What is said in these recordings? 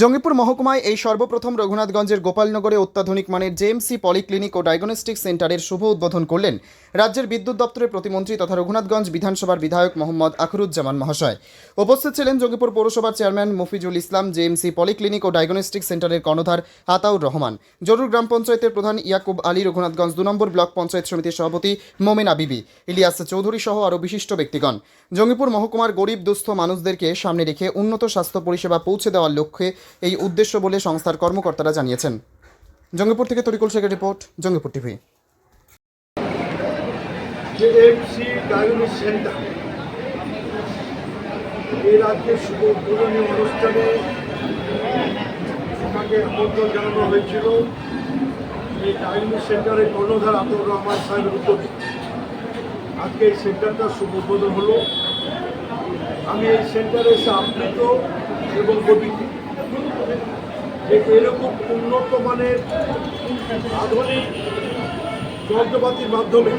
জঙ্গিপুর মহকুমায় এই সর্বপ্রথম রঘুনাথগঞ্জের গোপালনগরে অত্যাধুনিক মানের জেএমসি পলিক্লিনিক ও ডায়াগনস্টিক সেন্টারের শুভ উদ্বোধন করলেন রাজ্যের বিদ্যুৎ দপ্তরের প্রতিমন্ত্রী তথা রঘুনাথগঞ্জ বিধানসভার বিধায়ক মোহাম্মদ আখরুজ্জামান মহাশয়। উপস্থিত ছিলেন জঙ্গিপুর পৌরসভার chairman Mafijul Islam, JMC polyclinic ও ডায়াগনস্টিক সেন্টারের কর্ণধার আতাউর রহমান, জরুর গ্রাম পঞ্চায়েতের প্রধান ইয়াকুব আলী, রঘুনাথগঞ্জ দু নম্বর ব্লক পঞ্চায়েত সমিতির সভাপতি মোমেনা বিবি, ইলিয়াস চৌধুরী সহ আরও বিশিষ্ট ব্যক্তিগণ। জঙ্গিপুর মহকুমার গরিব দুস্থ মানুষদেরকে সামনে রেখে উন্নত স্বাস্থ্য পরিষেবা পৌঁছে দেওয়ার লক্ষ্যে এই উদ্দেশ্য বলে সংস্থার কর্মকর্তারা জানিয়েছেন। জঙ্গিপুর থেকে তরিকুল শেখের রিপোর্ট, জঙ্গিপুর টিভি। যে এমসি সেন্টার। এই রাজ্যের শুভ হয়েছিল। এই ডায়াগনিস সেন্টারের কর্ণধার আতর রহমান সাহেবের উদ্যোগে। আজকে এই সেন্টারটা শুভ উদ্বোধন হলো। আমি এই সেন্টারে এসে আপ্লুত এবং গঠিত যে এরকম উন্নত মানের আধুনিক যন্ত্রপাতির মাধ্যমে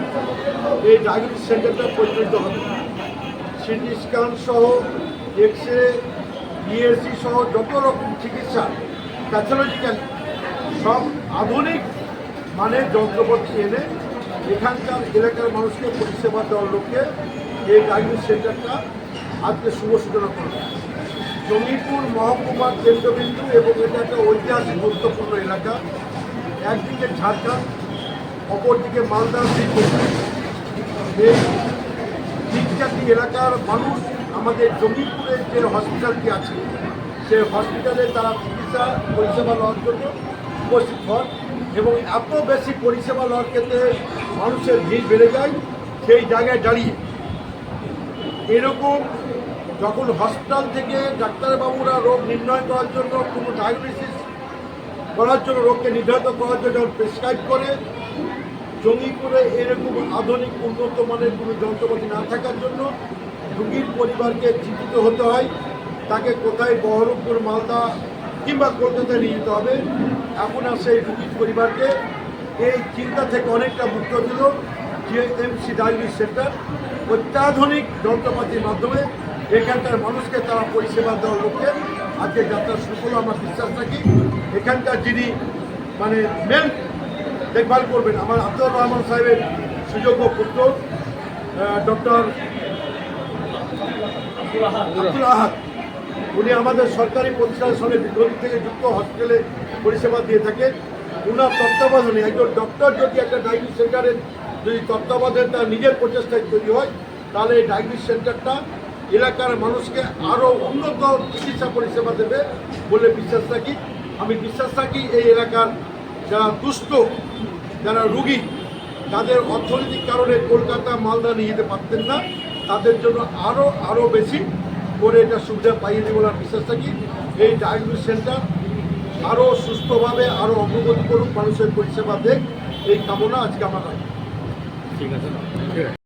এই ডায়াগনিস সেন্টারটা পরিচালিত হবে। সিটি স্ক্যান সহ এক্স রে ইএসি সহ যত রকম চিকিৎসা প্যাথোলজিক্যাল সব আধুনিক মানের যন্ত্রপাতি এনে এখানকার এলাকার মানুষকে পরিষেবা দেওয়ার লক্ষ্যে এই ডায়াগনিস সেন্টারটা আজকে শুভ সূচনা করবে। জঙ্গিপুর মহকুমার কেন্দ্রবিন্দু এবং এটা একটা ঐতিহাসিক গুরুত্বপূর্ণ এলাকা। একদিকে ঝাড়খণ্ড অপরদিকে মালদার দিকে এই এলাকার মানুষ আমাদের জঙ্গিপুরের যে হসপিটালটি আছে, সেই হসপিটালে তারা চিকিৎসা পরিষেবা লওয়ার জন্য উপস্থিত হন এবং এত বেশি পরিষেবা লওয়ার ক্ষেত্রে মানুষের ভিড় বেড়ে যায় সেই জায়গায় দাঁড়িয়ে। এরকম যখন হসপিটাল থেকে ডাক্তারবাবুরা রোগ নির্ণয় করার জন্য কোনো ডায়াগনোসিস করার জন্য রোগকে নির্ধারিত করার জন্য প্রেসক্রাইব করে, জঙ্গিপুরে এরকম আধুনিক উন্নত মানের কোনো যন্ত্রপাতি না থাকার জন্য রুগীর পরিবারকে চিন্তিত হতে হয়। তাকে কোথায় বহরমপুর, মালদা কিংবা কলকাতায় নিয়ে যেতে হবে এখন আর সেই রুগীর পরিবারকে এই চিন্তা থেকে অনেকটা মুক্ত দিল। যে এমসি ডায়াগনিস সেন্টার অত্যাধুনিক যন্ত্রপাতির মাধ্যমে এখানকার মানুষকে তারা পরিষেবা দেওয়ার লক্ষ্যে আজকে যাত্রা শুরু করল আমরা বিশ্বাস রাখি। এখানকার যিনি মানে মেন দেখভাল করবেন, আমার আব্দুর রহমান সাহেবের সুযোগ্য পুত্র ডক্টর আব্দুল আহাদ। উনি আমাদের সরকারি প্রতিষ্ঠানের সঙ্গে দীর্ঘদিন থেকে যুক্ত, হসপিটালে পরিষেবা দিয়ে থাকেন। ওনার তত্ত্বাবধানে একজন ডক্টর যদি একটা ডায়াগনিস সেন্টারের যদি তত্ত্বাবধানে তার নিজের প্রচেষ্টায় তৈরি হয়, তাহলে এই ডায়াগনিস সেন্টারটা এলাকার মানুষকে আরও উন্নত চিকিৎসা পরিষেবা দেবে বলে বিশ্বাস রাখি। আমি বিশ্বাস রাখি এই এলাকার যারা দুস্থ যারা রুগী, তাদের অর্থনৈতিক কারণে কলকাতা, মালদা নিয়ে যেতে পারতেন না। তাদের জন্য আরও আরও বেশি করে এটা সুবিধা পাইয়ে দেবে আমি বিশ্বাস রাখি। এই ডায়াগনোস সেন্টার আরও সুস্থভাবে আরও অগ্রগতি করুক, মানুষের পরিষেবা দেখ, এই কামনা আজকে আমার রাখি।